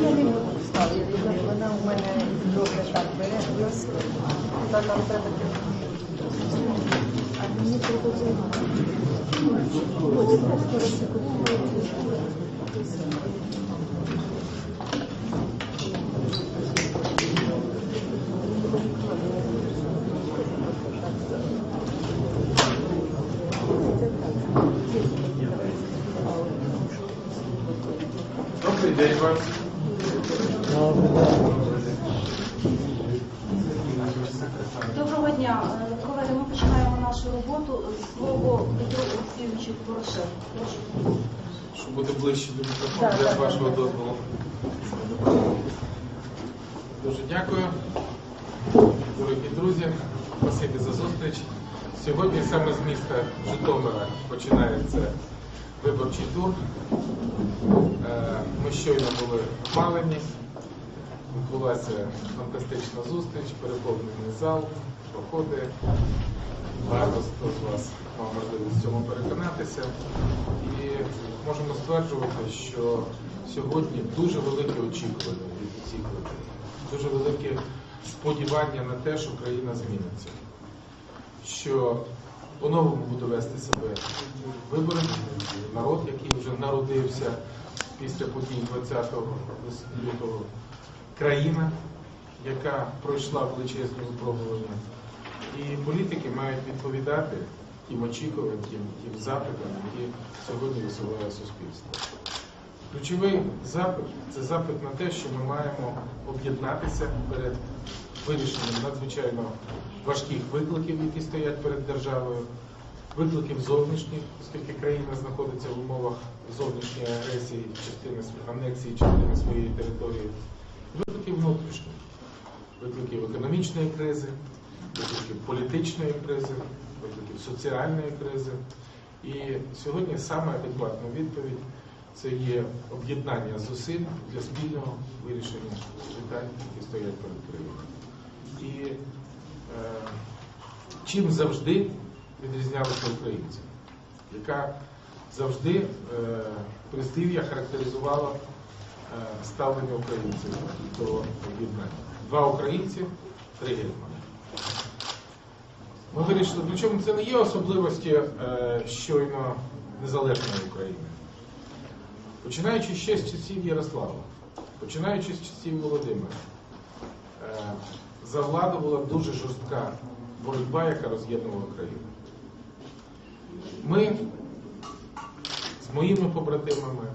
Я не буду ставити. Вона у мене добре так бере плюс. Та нам треба А мені треба нашу роботу. Слово Петру Олексійовичу Порошенку. Прошу. Щоб бути ближче до мікрофону, для вашого дозволу. Дуже дякую. Дорогі друзі, спасибі за зустріч. Сьогодні саме з міста Житомира починається виборчий тур. Е, Ми щойно були в Малині. Відбулася фантастична зустріч, переповнений зал, проходи. Багато хто з вас мав можливість в цьому переконатися. І можемо стверджувати, що сьогодні дуже велике очікування від усіх людей, дуже велике сподівання на те, що країна зміниться, що по-новому буде вести себе вибори, народ, який вже народився після подій 20 лютого, країна, яка пройшла величезні випробування. І політики мають відповідати тим очікуванням, тим, запитам, які сьогодні висуває суспільство. Ключовий запит це запит на те, що ми маємо об'єднатися перед вирішенням надзвичайно важких викликів, які стоять перед державою, викликів зовнішніх, оскільки країна знаходиться в умовах зовнішньої агресії, частини анексії частини своєї території, викликів внутрішніх, викликів економічної кризи, викликів політичної кризи, викликів соціальної кризи. І сьогодні саме адекватна відповідь це є об'єднання зусиль для спільного вирішення питань, які стоять перед країною. І е, чим завжди відрізнялися українці, яка завжди е, прислів'я характеризувала е, ставлення українців до об'єднання. Два українці, три гетьмани. Ми вирішили, причому це не є особливості е, щойно незалежної України. Починаючи ще з часів Ярослава, починаючи з часів Володимира, е, за владу була дуже жорстка боротьба, яка роз'єднувала країну. Ми з моїми побратимами,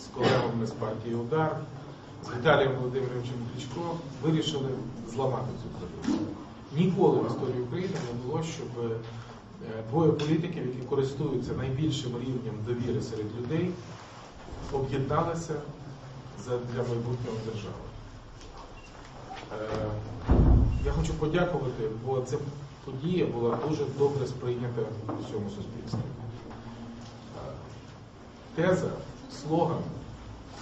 з колегами з партії Удар, з Віталієм Володимировичем Кличко вирішили зламати цю традицію. Ніколи в історії України не було, щоб е, двоє політиків, які користуються найбільшим рівнем довіри серед людей, об'єдналися для майбутнього держави. Е, Я хочу подякувати, бо ця подія була дуже добре сприйнята у всьому суспільстві. Е, Теза, слоган,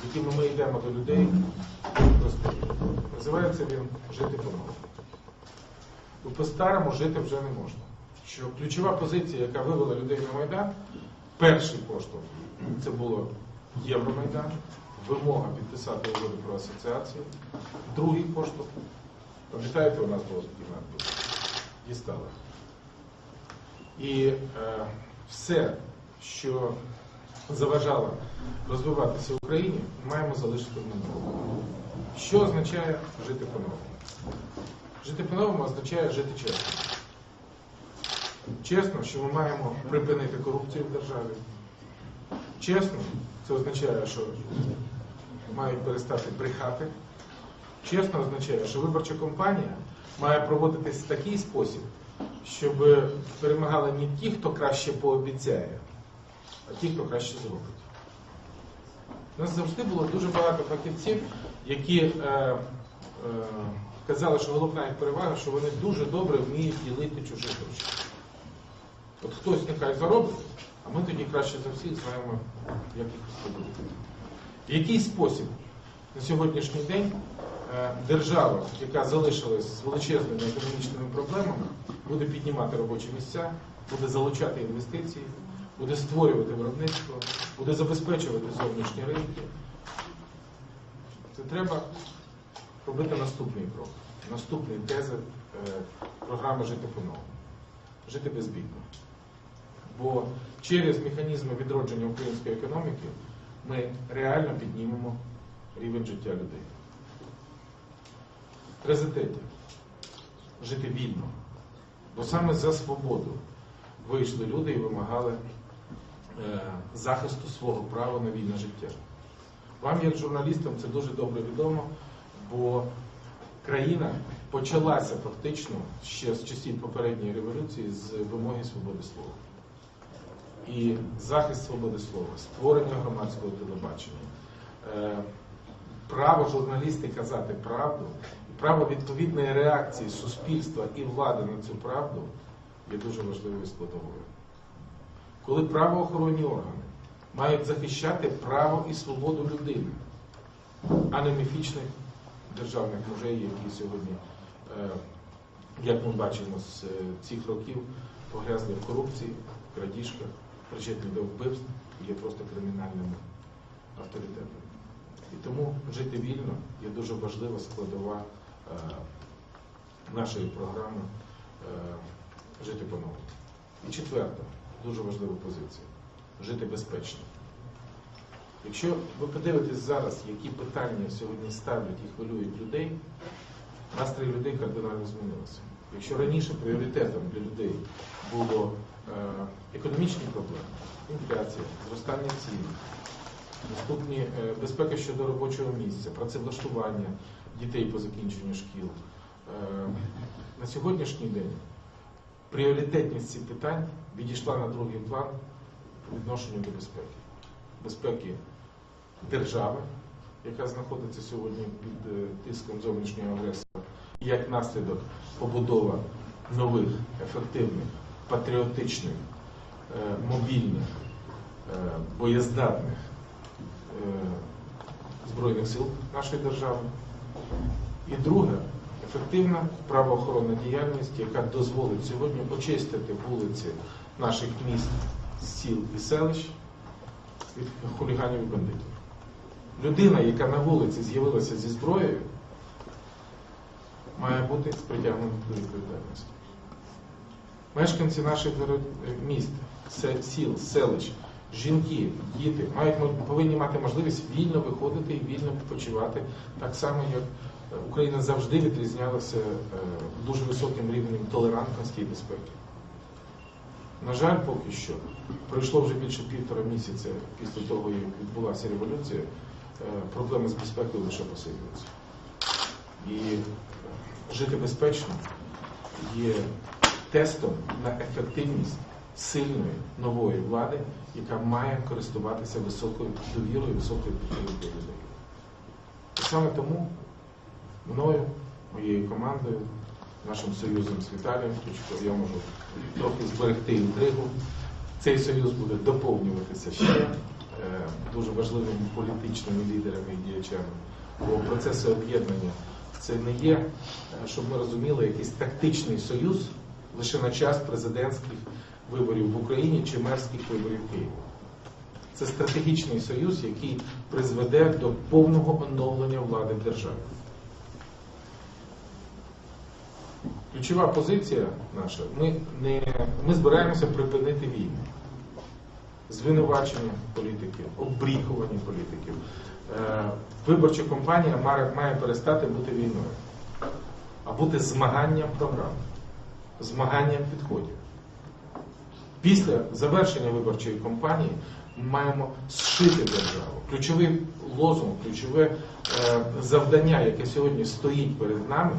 з якими ми йдемо до людей, простий. Називається він Жити по-новому. Бо по-старому жити вже не можна. Що ключова позиція, яка вивела людей на Майдан, перший поштовх це було Євромайдан, вимога підписати угоду про асоціацію. Другий поштовх, пам'ятаєте, у нас було такий надпис, дістали. І е, все, що заважало розвиватися в Україні, маємо залишити в минулому. Що означає жити по-новому? Жити по-новому означає жити чесно. Чесно, що ми маємо припинити корупцію в державі. Чесно, це означає, що мають перестати брехати. Чесно означає, що виборча кампанія має проводитись в такий спосіб, щоб перемагали не ті, хто краще пообіцяє, а ті, хто краще зробить. У нас завжди було дуже багато фахівців, які е, е, казали, що головна їх перевага, що вони дуже добре вміють ділити чужі гроші. От хтось нехай заробить, а ми тоді краще за всіх знаємо, як їх розподілити. В який спосіб на сьогоднішній день е, держава, яка залишилась з величезними економічними проблемами, буде піднімати робочі місця, буде залучати інвестиції, буде створювати виробництво, буде забезпечувати зовнішні ринки, Це треба робити наступний крок. Наступний тези е, програми Жити по-новому. Жити безбідно. Бо через механізми відродження української економіки ми реально піднімемо рівень життя людей. Результаті жити вільно. Бо саме за свободу вийшли люди і вимагали е, захисту свого права на вільне життя. Вам, як журналістам, це дуже добре відомо, бо країна почалася фактично ще з часів попередньої революції з вимоги свободи слова. І захист свободи слова, створення громадського телебачення, е, право журналісти казати правду, право відповідної реакції суспільства і влади на цю правду є дуже важливою складовою. Коли правоохоронні органи мають захищати право і свободу людини, а не міфічних державних мужей, які сьогодні, е, як ми бачимо з е, цих років, погрязли в корупції, крадіжках, причетні до вбивств, є просто кримінальними авторитетами. І тому жити вільно є дуже важлива складова е, нашої програми Жити по-новому. І четверта, дуже важлива позиція жити безпечно. Якщо ви подивитесь зараз, які питання сьогодні ставлять і хвилюють людей, настрій людей кардинально змінилися. Якщо раніше пріоритетом для людей було е, економічні проблеми, інфляція, зростання цін, наступні е, безпека щодо робочого місця, працевлаштування дітей по закінченню шкіл, е, на сьогоднішній день пріоритетність цих питань відійшла на другий план по відношенню до безпеки. Безпеки держави, яка знаходиться сьогодні під е, тиском зовнішнього агресора, і як наслідок побудова нових, ефективних, патріотичних, е, мобільних, е, боєздатних збройних сил нашої держави. І друге, ефективна правоохоронна діяльність, яка дозволить сьогодні очистити вулиці наших міст, сіл і селищ від хуліганів і бандитів. Людина, яка на вулиці з'явилася зі зброєю, має бути притягнена до відповідальності. Мешканці наших міст, сіл, селищ, жінки, діти мають повинні мати можливість вільно виходити і вільно відпочивати, так само як е, Україна завжди відрізнялася е, дуже високим рівнем толерантності і безпеки. На жаль, поки що пройшло вже більше півтора місяця після того, як відбулася революція, е, проблеми з безпекою лише посилюються. І е, жити безпечно є тестом на ефективність сильної нової влади, яка має користуватися високою довірою, високою підтримкою людей. І саме тому мною, моєю командою, нашим союзом з Віталієм Кличко, я можу трохи зберегти інтригу. Цей союз буде доповнюватися ще е, дуже важливими політичними лідерами і діячами. Бо процеси об'єднання це не є, е, щоб ми розуміли, якийсь тактичний союз лише на час президентських виборів в Україні чи мерських виборів в Києві. Це стратегічний союз, який призведе до повного оновлення влади в державі. Ключова позиція наша, ми, не, ми збираємося припинити війну. Звинувачення політиків, обріхування політиків. Е, виборча кампанія має, має перестати бути війною, а бути змаганням програм, змаганням підходів. Після завершення виборчої кампанії ми маємо зшити державу. Ключовий лозунг, ключове е, завдання, яке сьогодні стоїть перед нами,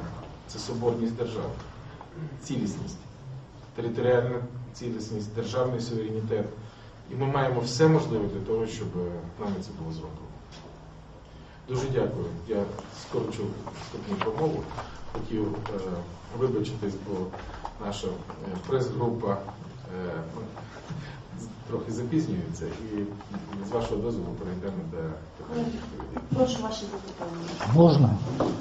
це соборність держави, цілісність, територіальна цілісність, державний суверенітет. І ми маємо все можливе для того, щоб е, нами це було зроблено. Дуже дякую. Я скорочу вступну промову. Хотів е, вибачитись, бо наша е, прес-група е, ну, трохи запізнюється, і з вашого дозволу перейдемо до питань. Прошу ваші запитання. Можна?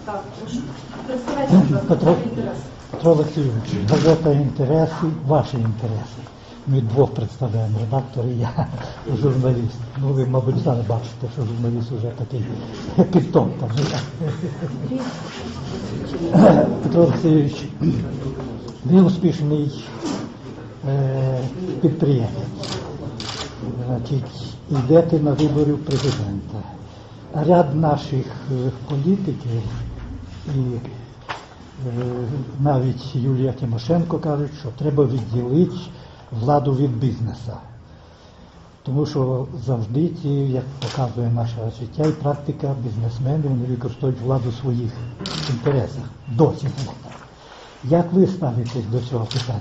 Так, прошу. Представляйте, будь ласка, Петро. інтерес. Петро Олексійович, газета інтереси, ваші інтереси. Ми двох представляємо, редактор і я, журналіст. Ну, ви, мабуть, самі бачите, що журналіст вже такий підтоптаний. Петро Олексійович, ви успішний е, підприємець. Значить, йдете на виборів президента. Ряд наших політиків і е, навіть Юлія Тимошенко кажуть, що треба відділити владу від бізнеса. Тому що завжди ці, як показує наше життя і практика, бізнесмени вони використовують владу в своїх інтересах. Досі так. Як ви ставитесь до цього питання?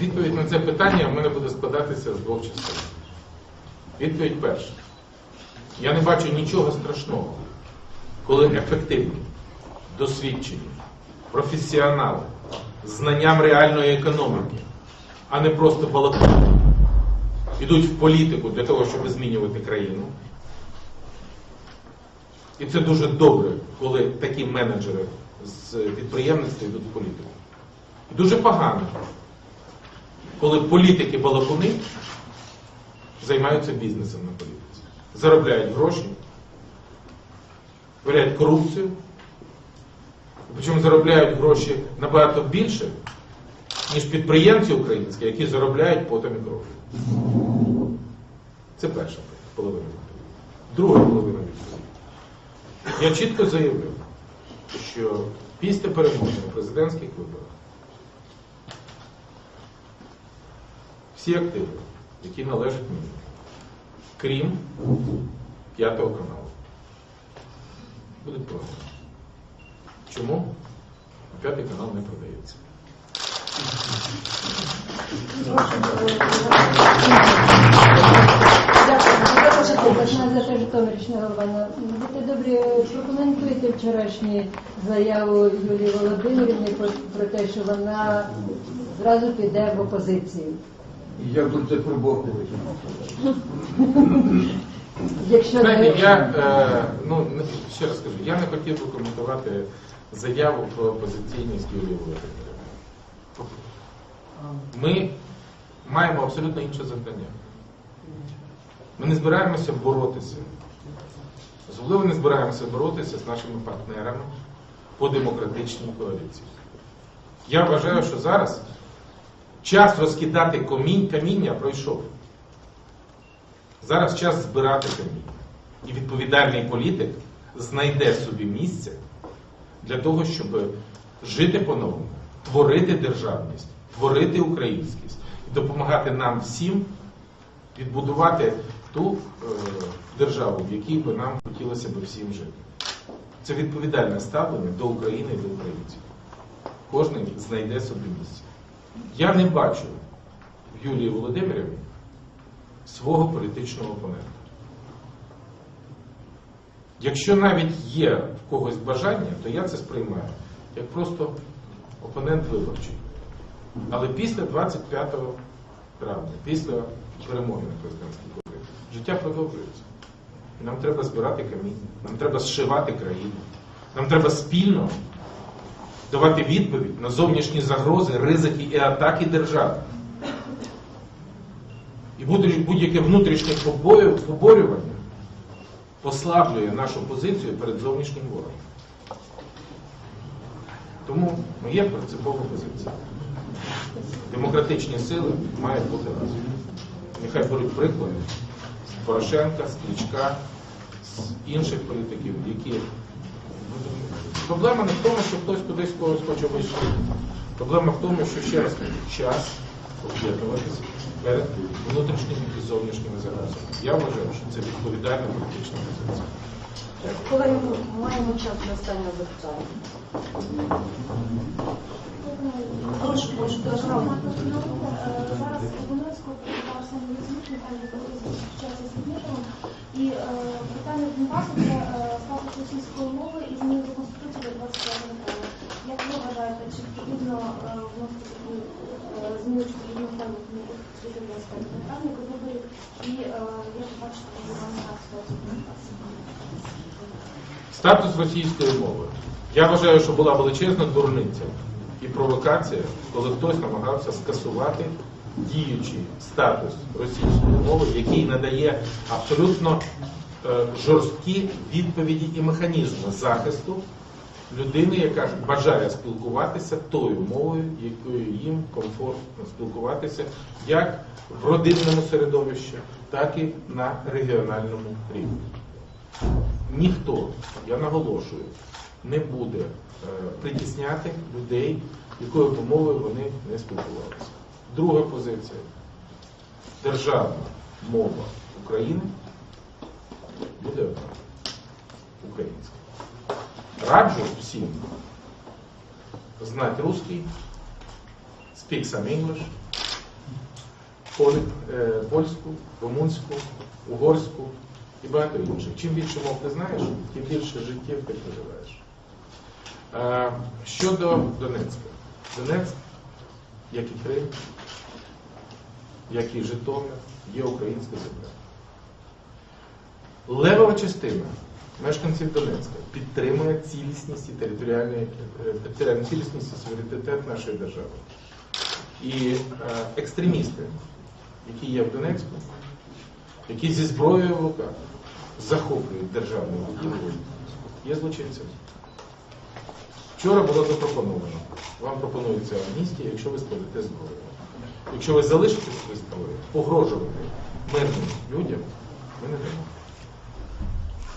Відповідь на це питання в мене буде складатися з двох частин. Відповідь перша. Я не бачу нічого страшного, коли ефективні, досвідчені, професіонали знанням реальної економіки, а не просто балакати, йдуть в політику для того, щоб змінювати країну. І це дуже добре, коли такі менеджери з підприємництва йдуть в політику. І дуже погано, коли політики балакуни займаються бізнесом на політиці, заробляють гроші, варяють корупцію, причому заробляють гроші набагато більше, ніж підприємці українські, які заробляють потім гроші. Це перша половина відповіді. Друга половина відповіді. Я чітко заявив, що після перемоги на президентських виборах всі активи, які належать мені, крім п'ятого каналу, будуть продані. Чому? П'ятий канал не продається. Житомирічна голова. Будьте добрі, прокоментуйте вчорашню заяву Юлії Володимирівни про, про те, що вона зразу піде в опозицію. Як тут це приборкувати? Якщо Знаєте, я е, ну ще раз кажу, я не хотів би коментувати заяву про опозиційність Юлії Володимирівни. Ми маємо абсолютно інше завдання. Ми не збираємося боротися. Особливо не збираємося боротися з нашими партнерами по демократичній коаліції. Я вважаю, що зараз час розкидати каміння пройшов. Зараз час збирати каміння. І відповідальний політик знайде собі місце для того, щоб жити по-новому, творити державність, творити українськість і допомагати нам всім відбудувати ту е, державу, в якій би нам хотілося б всім жити. Це відповідальне ставлення до України і до українців. Кожен знайде собі місце. Я не бачу в Юлії Володимирівні свого політичного опонента. Якщо навіть є в когось бажання, то я це сприймаю як просто опонент виборчий. Але після 25 травня, після перемоги на президентських виборах, життя продовжується. Нам треба збирати каміння, нам треба зшивати країну, нам треба спільно давати відповідь на зовнішні загрози, ризики і атаки держави. І будь- будь-яке внутрішнє поборювання послаблює нашу позицію перед зовнішнім ворогом. Тому моя принципова позиція. Демократичні сили мають бути разом. Нехай беруть приклад з Порошенка, з Кличка, з інших політиків, які. Проблема не в тому, що хтось кудись когось хоче вийшли. Проблема в тому, що ще раз час об'єднуватися перед внутрішніми і зовнішніми загрозами. Я вважаю, що це відповідальна політична позиція. Колеги, маємо час для останнього запитання. Прошу, прошу, телеграм. Зараз Волинського підготувався міжнародний пані зустрічається з Дмитром. І е, питання Донбасу це е, статус російської мови і зміни до Конституції до 25 року. Як ви вважаєте, чи потрібно е, вносити такі е, зміни, чи потрібно 25 травня до виборів? І е, як бачите? Статус російської мови. Я вважаю, що була величезна дурниця і провокація, коли хтось намагався скасувати діючий статус російської мови, який надає абсолютно е, жорсткі відповіді і механізми захисту людини, яка бажає спілкуватися тою мовою, якою їм комфортно спілкуватися, як в родинному середовищі, так і на регіональному рівні. Ніхто, я наголошую, не буде е, притісняти людей, якою б мовою вони не спілкувалися. Друга позиція. Державна мова України буде українська. Раджу всім знати русский, speak some English, е, польську, румунську, угорську і багато інших. Чим більше мов ти знаєш, тим більше життів ти проживаєш. Е, Щодо Донецька. Донецьк, як і Крим, як і Житомир, є українська земля. Левова частина мешканців Донецька підтримує цілісність і територіальної е, територіальну цілісність і суверенітет нашої держави. І е, екстремісти, які є в Донецьку, які зі зброєю в руках захоплюють державну будівлю, є злочинцями. Вчора було запропоновано. Вам пропонується амністія, якщо ви складете зброю. Якщо ви залишите свою зброю, погрожувати мирним людям, ми не дамо.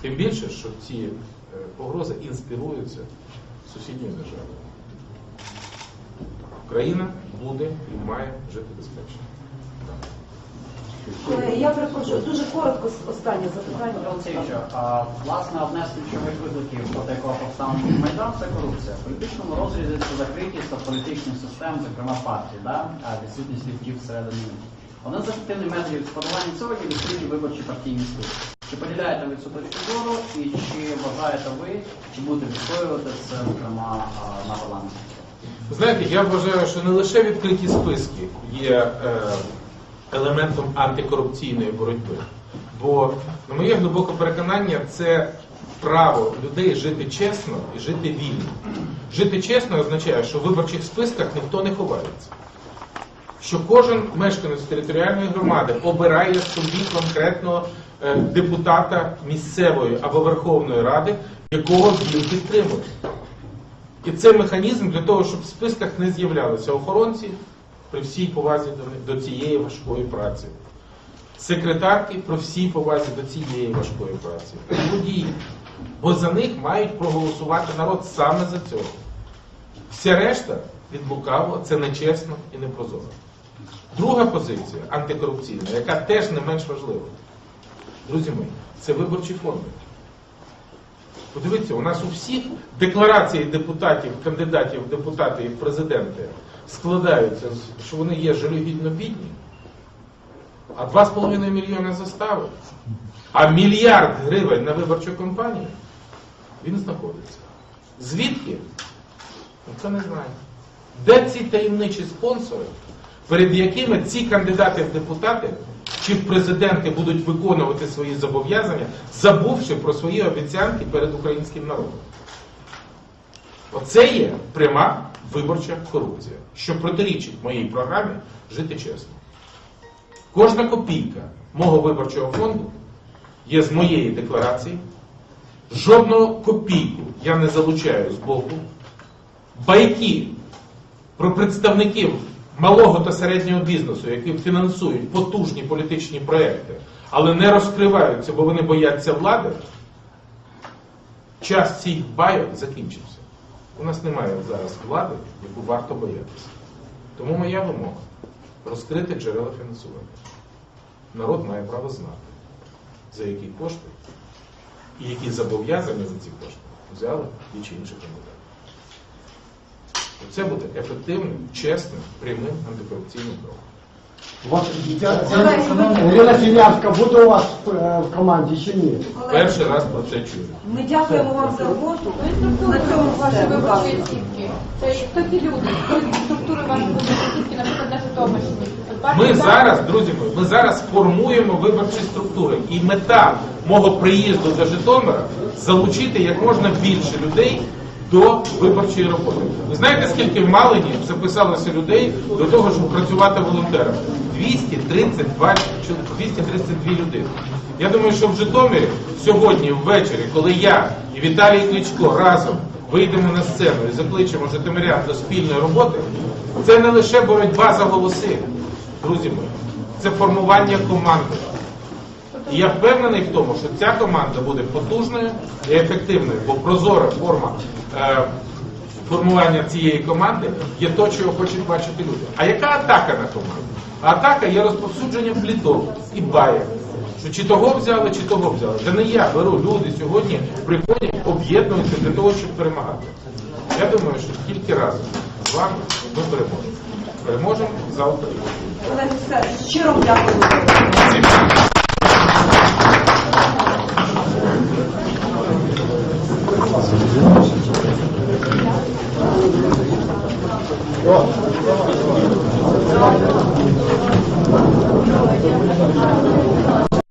Тим більше, що ці е, погрози інспіруються сусідньою державою. Україна буде і має жити безпечно. Я перепрошую, дуже коротко останнє запитання. А, власне, одне з ключових викликів, проти якого повстав Майдан, це корупція. В політичному розрізі це закритість та політичних систем, зокрема партій, да? а відсутність ліфтів всередині. Один з ефективних методів складування цього є відкриті виборчі партійні списки. Чи поділяєте ви цю точку зору і чи вважаєте ви, чи будете відстоювати це, зокрема, на балансі? Знаєте, я вважаю, що не лише відкриті списки є е, елементом антикорупційної боротьби, бо, на моє глибоке переконання, це право людей жити чесно і жити вільно. Жити чесно означає, що в виборчих списках ніхто не ховається. Що кожен мешканець територіальної громади обирає собі конкретного е, депутата місцевої або Верховної Ради, якого він підтримує. І це механізм для того, щоб в списках не з'являлися охоронці при всій повазі до, цієї важкої праці. Секретарки при всій повазі до цієї важкої праці. Водії. Бо за них мають проголосувати народ саме за цього. Вся решта від лукавого це нечесно і непрозоро. Друга позиція антикорупційна, яка теж не менш важлива. Друзі мої, це виборчі фонди. Подивіться, у нас у всіх декларації депутатів, кандидатів в депутати і президенти складаються, що вони є жалюгідно бідні, а 2,5 мільйони застави, а мільярд гривень на виборчу кампанію, він знаходиться. Звідки? Ніхто не знає. Де ці таємничі спонсори, перед якими ці кандидати в депутати чи президенти будуть виконувати свої зобов'язання, забувши про свої обіцянки перед українським народом? Оце є пряма виборча корупція, що протирічить моїй програмі жити чесно. Кожна копійка мого виборчого фонду є з моєї декларації. Жодного копійку я не залучаю з боку. Байки про представників малого та середнього бізнесу, які фінансують потужні політичні проекти, але не розкриваються, бо вони бояться влади. Час цих байок закінчився. У нас немає зараз влади, яку варто боятися. Тому моя вимога розкрити джерела фінансування. Народ має право знати, за які кошти і які зобов'язання за ці кошти взяли ті чи інші кандидати. Це буде ефективним, чесним, прямим антикорупційним кроком. Ірина Сінявська буде у вас е, в команді чи ні? Перший раз про це чую. Ми дякуємо вам за роботу. На цьому ваші виборчі оцінки. Це хто ті люди, хто ці структури ваші виборчі оцінки, наприклад, на Житомирщині. Ми зараз, друзі мої, ми зараз формуємо виборчі структури. І мета мого приїзду до Житомира залучити як можна більше людей до виборчої роботи. Ви знаєте, скільки в Малині записалося людей до того, щоб працювати волонтером? 232, чол- 232 людини. Я думаю, що в Житомирі сьогодні ввечері, коли я і Віталій Кличко разом вийдемо на сцену і закличемо Житомирян до спільної роботи, це не лише боротьба за голоси, друзі мої, це формування команди. І я впевнений в тому, що ця команда буде потужною і ефективною, бо прозора форма е, формування цієї команди є то, чого хочуть бачити люди. А яка атака на команду? Атака є розповсюдження пліток і баєк. Що чи того взяли, чи того взяли. Та не я беру, люди сьогодні приходять, об'єднуються для того, щоб перемагати. Я думаю, що тільки разом з вами ми переможемо. Переможемо за Україну. Щиро дякую.